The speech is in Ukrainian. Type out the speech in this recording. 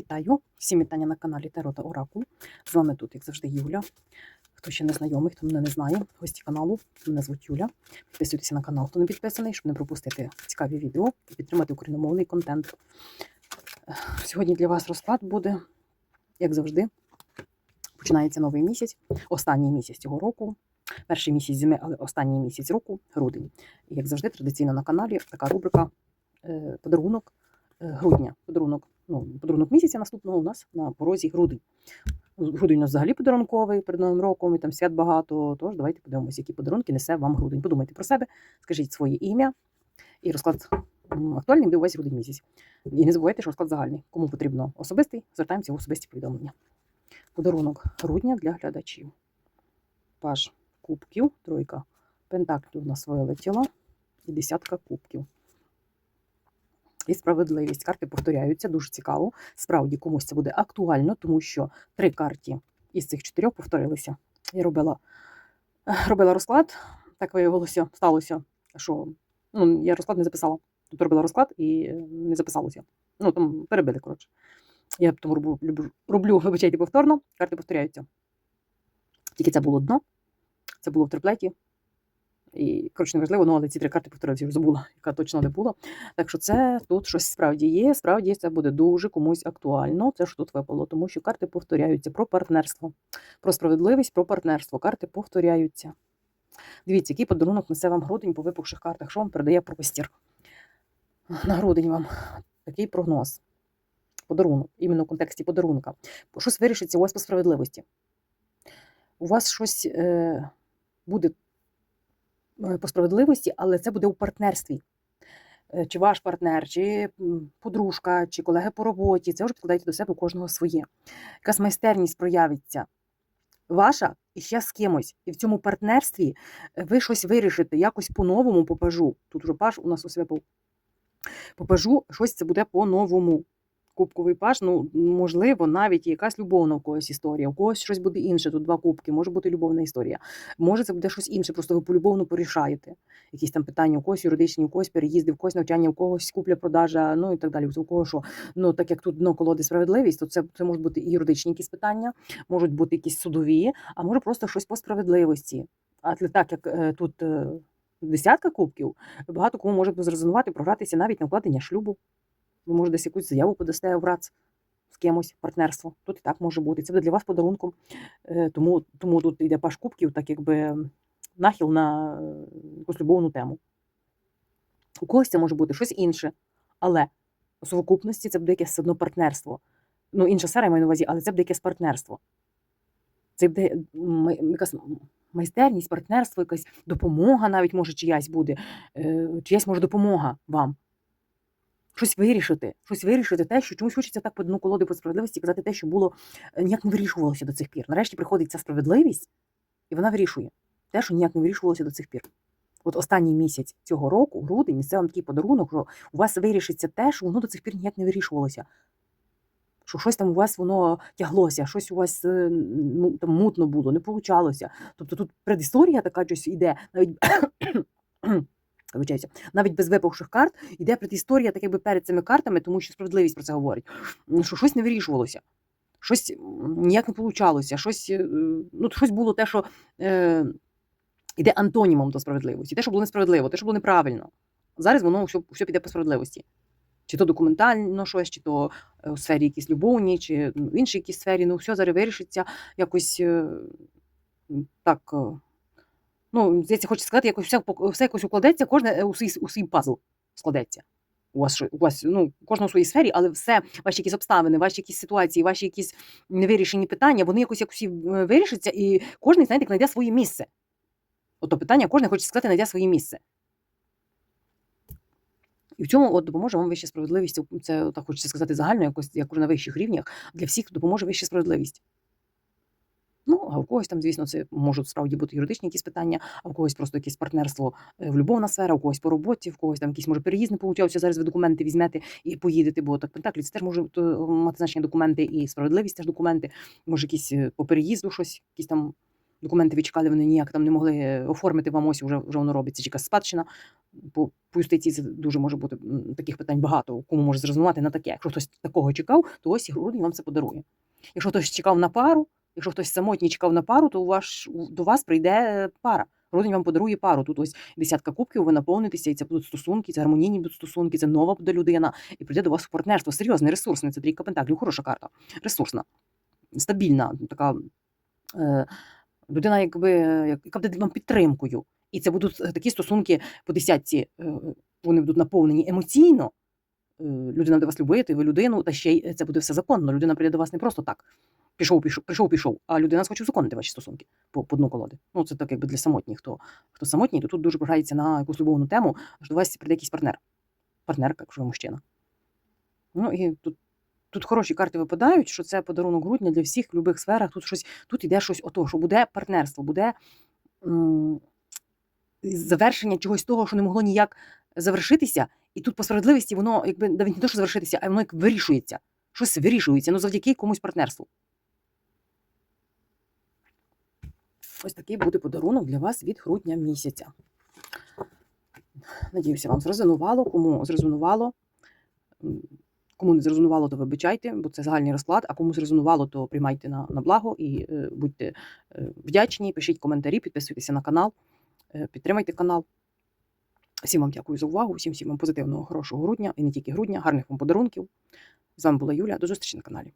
Вітаю! Всім вітання на каналі Таро та Оракул. З вами тут, як завжди, Юля. Хто ще не знайомий, хто мене не знає, гості каналу, мене звуть Юля. Підписуйтеся на канал, хто не підписаний, щоб не пропустити цікаві відео і підтримати україномовний контент. Сьогодні для вас розклад буде, як завжди. Починається новий місяць, останній місяць цього року. Перший місяць зими, але останній місяць року грудень. І як завжди, традиційно на каналі така рубрика е, подарунок е, грудня. Подарунок, ну, подарунок місяця наступного у нас на порозі грудень. Грудень у нас взагалі подарунковий перед Новим роком, і там свят багато. Тож давайте подивимося, які подарунки несе вам грудень. Подумайте про себе, скажіть своє ім'я. І розклад актуальний буде увесь грудень місяць. І не забувайте, що розклад загальний. Кому потрібно особистий, звертаємося в особисті повідомлення. Подарунок грудня для глядачів. Паж кубків, тройка пентаклів у нас вилетіла і десятка кубків. І справедливість. Карти повторяються, дуже цікаво. Справді комусь це буде актуально, тому що три карти із цих чотирьох повторилися. Я робила, робила розклад, так виявилося, сталося, що ну, я розклад не записала. Тут робила розклад і е, не записалося. Ну, там перебили, коротше. Я тому роблю, роблю, вибачайте, повторно, карти повторяються. Тільки це було дно, це було в триплеті. І, коротше, неважливо, ну, але ці три карти повторилися, я вже забула, яка точно не була. Так що це тут щось справді є. Справді це буде дуже комусь актуально. Це ж тут випало, тому що карти повторяються про партнерство, про справедливість, про партнерство. Карти повторяються. Дивіться, який подарунок несе вам грудень по випухших картах, що вам передає простір. На грудень вам такий прогноз. Подарунок, іменно в контексті подарунка. Щось вирішиться у вас по справедливості. У вас щось е, буде по справедливості, але це буде у партнерстві. Е, Чи ваш партнер, чи подружка, чи колеги по роботі. Це вже підкладайте до себе у кожного своє. Якась майстерність проявиться ваша і ще з кимось. І в цьому партнерстві е, ви щось вирішите, якось по-новому попажу. Тут вже паж у нас у себе був. Попажу, щось це буде по-новому. Кубковий паж, ну можливо, навіть якась любовна у когось історія, у когось щось буде інше. Тут два кубки, може бути любовна історія. Може, це буде щось інше, просто ви полюбовно порішаєте. Якісь там питання, у когось юридичні, у когось переїзди, у когось навчання, у когось купля-продажа, ну і так далі. У кого що. Ну, так як тут дно колоди справедливість, то це, це можуть бути і юридичні якісь питання, можуть бути якісь судові, а може просто щось по справедливості. А так як е, тут. е, Десятка кубків, багато кому може зрезонувати, програтися навіть на укладення шлюбу. Ви може десь якусь заяву подасте в РАЦ з кимось, партнерство. Тут і так може бути. Це буде для вас подарунком. Е, Тому, тому тут йде паш кубків, так якби нахил на е, якусь любовну тему. У когось це може бути щось інше, але у совокупності це буде якесь одно партнерство. Ну, інша сфера я маю на увазі, але це буде якесь партнерство. Це буде якась майстерність, партнерство, якась допомога навіть може чиясь буде, е, чиясь може допомога вам щось вирішити, щось вирішити, те, що чомусь хочеться так по дну колоди по справедливості казати те, що було е, ніяк не вирішувалося до цих пір. Нарешті приходить ця справедливість, і вона вирішує те, що ніяк не вирішувалося до цих пір. От останній місяць цього року, грудень, це вам такий подарунок, що у вас вирішиться те, що воно до цих пір ніяк не вирішувалося. Що щось там у вас воно тяглося, щось у вас е, ну, там мутно було, не получалося. Тобто тут предісторія така щось іде, навіть вибачаюся, навіть без випавших карт йде предісторія так якби перед цими картами, тому що справедливість про це говорить, що щось не вирішувалося, щось ніяк не получалося, щось, е, ну, щось було те, що е, йде антонімом до справедливості, те, що було несправедливо, те, що було неправильно. Зараз воно все, все піде по справедливості. Чи то документально щось, чи то е, у сфері якісь любовні, чи ну, в іншій якійсь сфері, ну все зараз вирішиться якось е, так. Ну, здається, хочу сказати, якось все, все якось укладеться, кожне е, у свій, у свій пазл складеться. У вас, у вас ну, кожного у своїй сфері, але все, ваші якісь обставини, ваші якісь ситуації, ваші якісь невирішені питання, вони якось і, е, вирішаться, і кожен, знаєте, знайде своє місце. Ото питання, кожен хоче сказати, знайде своє місце. І в цьому от допоможе вам вища справедливість. Це так хочеться сказати загально, якось як на вищих рівнях. Для всіх допоможе вища справедливість. Ну, а у когось там, звісно, це можуть справді бути юридичні якісь питання, а у когось просто якесь партнерство е, в любовна сфера, у когось по роботі, в когось там якийсь може переїзд не получався. Зараз ви документи візьмете і поїдете, бо так пентаклі це теж може е, мати значення документи, і справедливість теж документи, може якісь е, по переїзду щось, якісь там документи ви чекали, вони ніяк там не могли оформити вам ось вже, вже воно робиться, чи якась спадщина. По, юстиції це дуже може бути таких питань багато, кому може зрезонувати на таке. Якщо хтось такого чекав, то ось і грудень вам це подарує. Якщо хтось чекав на пару, якщо хтось самотній чекав на пару, то у ваш, до вас прийде пара. Грудень вам подарує пару. Тут ось десятка кубків, ви наповнитеся, і це будуть стосунки, це гармонійні будуть стосунки, це нова буде людина, і прийде до вас в партнерство. Серйозне, ресурсне, це трійка пентаклів, хороша карта, ресурсна, стабільна, така е, людина, якби, яка буде вам підтримкою. І це будуть е, такі стосунки по десятці, е, вони будуть наповнені емоційно. Е, Людина буде вас любити, ви людину, та ще й це буде все законно. Людина прийде до вас не просто так. Пішов, пішов, прийшов, пішов, а людина схоче узаконити ваші стосунки по, по дну колоди. Ну, це так якби для самотніх. Хто, хто самотній, то тут дуже програється на якусь любовну тему, що до вас прийде якийсь партнер. Партнерка, якщо ви мужчина. Ну і тут, тут хороші карти випадають, що це подарунок грудня для всіх в будь-яких сферах. Тут щось, тут іде щось ото, що буде партнерство, буде м, завершення чогось того, що не могло ніяк завершитися. І тут по справедливості воно якби навіть не то, що завершитися, а воно як вирішується. Щось вирішується, ну завдяки комусь партнерству. Ось такий буде подарунок для вас від грудня місяця. Надіюся, вам зрезонувало. Кому зрезонувало, кому не зрезонувало, то вибачайте, бо це загальний розклад. А кому зрезонувало, то приймайте на, на благо і е, будьте е, вдячні, пишіть коментарі, підписуйтеся на канал, е, підтримайте канал. Всім вам дякую за увагу, всім всім вам позитивного, хорошого грудня і не тільки грудня, гарних вам подарунків. З вами була Юля. До зустрічі на каналі.